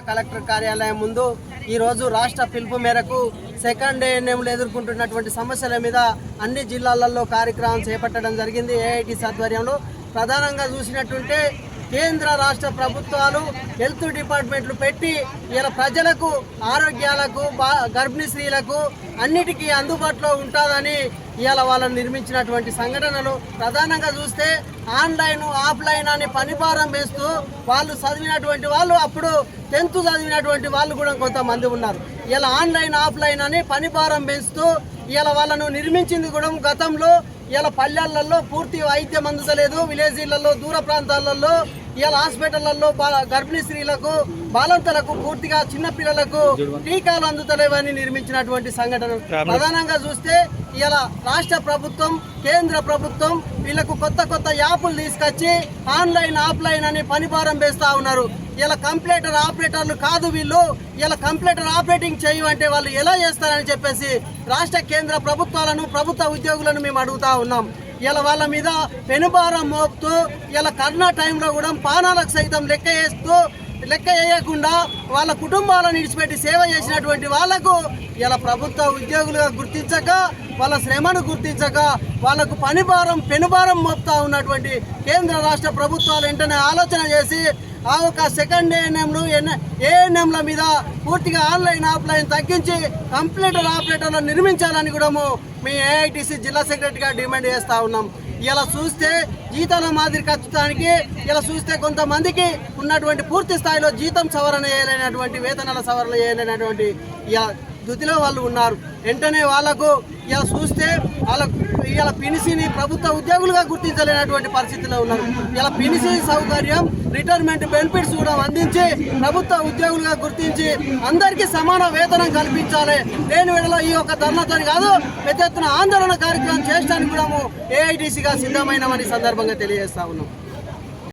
Collector కార్యాలయం ముందు ఈ రోజు రాష్ట్ర పిలుపు మేరకు సెకండ్ ఏఎన్ఎంలు ఎదుర్కొంటున్నటువంటి సమస్యల మీద అన్ని జిల్లాలలో కార్యక్రమం చేపట్టడం జరిగింది. ఏఐటి ఆధ్వర్యంలో ప్రధానంగా చూసినట్టుంటే కేంద్ర రాష్ట్ర ప్రభుత్వాలు హెల్త్ డిపార్ట్మెంట్లు పెట్టి ఇలా ప్రజలకు ఆరోగ్యాలకు బా గర్భిణీ స్త్రీలకు అన్నిటికీ అందుబాటులో ఉంటుందని ఇవాళ వాళ్ళని నిర్మించినటువంటి సంఘటనలు. ప్రధానంగా చూస్తే ఆన్లైన్ ఆఫ్లైన్ అని పనిభారం వేస్తూ వాళ్ళు చదివినటువంటి వాళ్ళు అప్పుడు టెన్త్ చదివినటువంటి వాళ్ళు కూడా కొంతమంది ఉన్నారు. ఇలా ఆన్లైన్ ఆఫ్లైన్ అని పనిభారం పెంచుతూ ఇలా వాళ్ళను నిర్మించింది కూడా గతంలో ఇలా పల్లెలలో పూర్తి వైద్యం అందుతలేదు. విలేజీలలో దూర ప్రాంతాలలో ఇలా హాస్పిటళ్ళలో గర్భిణీ స్త్రీలకు బాలంతలకు పూర్తిగా చిన్నపిల్లలకు టీకాలు అందుతలేవని నిర్మించినటువంటి సంఘటన. ప్రధానంగా చూస్తే ఇలా రాష్ట్ర ప్రభుత్వం కేంద్ర ప్రభుత్వం వీళ్ళకు కొత్త కొత్త యాప్లు తీసుకొచ్చి ఆన్లైన్ ఆఫ్లైన్ అని పనిభారం వేస్తూ ఉన్నారు. ఇలా కంప్యూటర్ ఆపరేటర్లు కాదు వీళ్ళు. ఇలా కంప్యూటర్ ఆపరేటింగ్ చేయమంటే వాళ్ళు ఎలా చేస్తారని చెప్పేసి రాష్ట్ర కేంద్ర ప్రభుత్వాలను ప్రభుత్వ ఉద్యోగులను మేము అడుగుతా ఉన్నాం. ఇలా వాళ్ళ మీద పెనుభారం మోపుతూ ఇలా కరోనా టైంలో కూడా పానాలకు సైతం లెక్క వేస్తూ లెక్క వేయకుండా వాళ్ళ కుటుంబాలను విడిచిపెట్టి సేవ చేసినటువంటి వాళ్ళకు ఇలా ప్రభుత్వ ఉద్యోగులుగా గుర్తించక వాళ్ళ శ్రమను గుర్తించక వాళ్ళకు పనిభారం పెనుభారం మోపుతా ఉన్నటువంటి కేంద్ర రాష్ట్ర ప్రభుత్వాలు వెంటనే ఆలోచన చేసి ఆ ఒక సెకండ్ ఏఎన్ఎంలు ఏఎన్ఎంల మీద పూర్తిగా ఆన్లైన్ ఆఫ్లైన్ తగ్గించి కంప్యూటర్ ఆపరేటర్లు నిర్మించాలని కూడా మీ ఏఐటీసీ జిల్లా సెక్రటరీగా డిమాండ్ చేస్తా ఉన్నాం. ఇలా చూస్తే జీతాల మాదిరి ఖర్చుతానికి ఇలా చూస్తే కొంతమందికి ఉన్నటువంటి పూర్తి స్థాయిలో జీతం సవరణ చేయలేనటువంటి వేతనాల సవరణ చేయలేనటువంటి ఇలా దుతిలో వాళ్ళు ఉన్నారు. వెంటనే వాళ్ళకు ఇలా చూస్తే వాళ్ళకు ఇలా పినిసిని ప్రభుత్వ ఉద్యోగులుగా గుర్తించలేనటువంటి పరిస్థితిలో ఉన్నారు. ఇలా పినిసి సౌకర్యం రిటైర్మెంట్ బెనిఫిట్స్ కూడా అందించి ప్రభుత్వ ఉద్యోగులుగా గుర్తించి అందరికీ సమాన వేతనం కల్పించాలి. లేని వేళలో ఈ యొక్క ధర్నాతో కాదు పెద్ద ఎత్తున ఆందోళన కార్యక్రమం చేయడానికి కూడా ఏఐటీసీగా సిద్ధమైనమని సందర్భంగా తెలియజేస్తా ఉన్నాం.